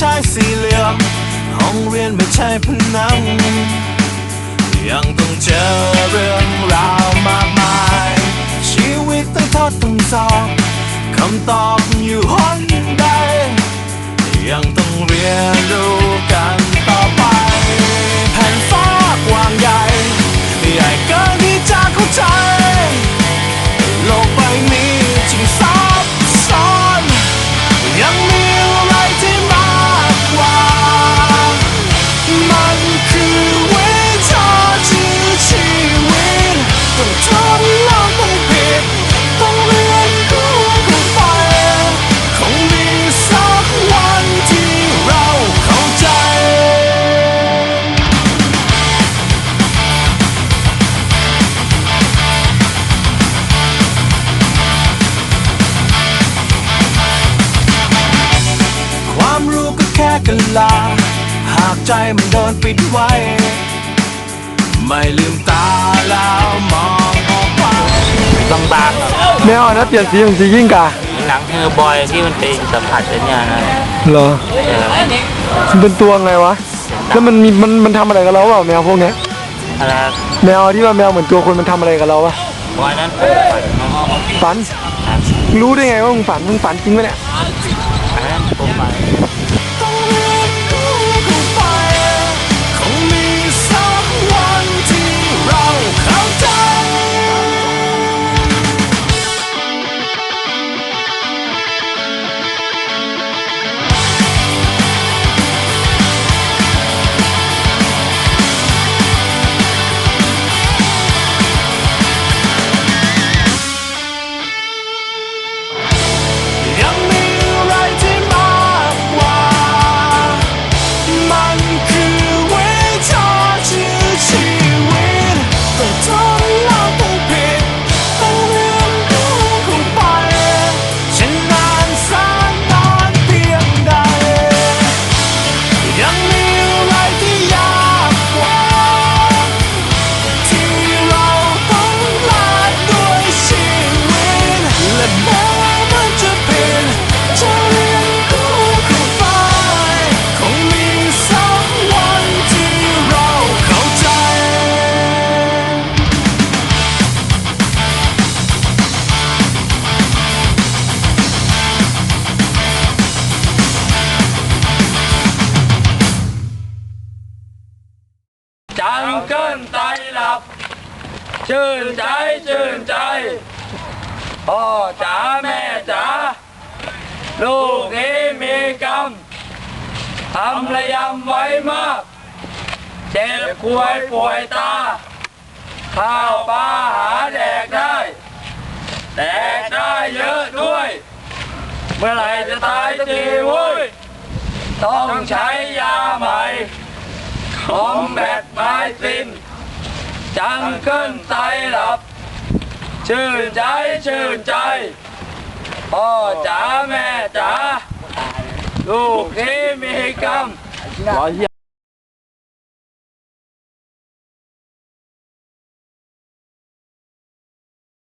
กนี้ไม่ใช่สี่เหลี่ยม ห้องเรียนไม่ใช่ผนัง ยังต้องเจอเรื่องราวมากมาย ชีวิตต้องทดต้องสอบคำตอบอยู่หนใด ยังต้องเรียนรู้ ใจมันโดนปิดไว้ ไม่ลืมตาแล้วมองออกไปบางๆครับแมวอันนั้นเปลี่ยนสีเป็นสียิ่งกาหนังเฮอร์บอยที่มันเป็นสัมผัสเป็นเนี่ยนะเหรอเออมันเป็นตัวไงวะ แล้วมันมีมันมันทำอะไรกับเราเปล่าแมวพวกเนี้ยอะไรแมวที่ว่าแมวเหมือนตัวคนมันทำอะไรกับเราปะบอยนั้นผมฝันเนอะฝันมึงรู้ได้ไงว่ามึงฝันมึงฝันจริงไหมเนี่ยอันนั้นผมฝัน งเกินไตหลับ ชื่นใจชื่นใจ พ่อจ๋าแม่จ๋าลูกนี้มีกรรมทำระยำไว้มาก เจ็บป่วยป่วยตา ข้าวปลาหาแดกได้ แดกได้เยอะด้วย เมื่อไหรจะตายสักทีเว้ยต้องใช้ยาใหม่ คอมแบทไม้สินจังเกินไตหลับ ชื่นใจชื่นใจ พ่อจ๋าแม่จ๋าลูกที่มีกรรม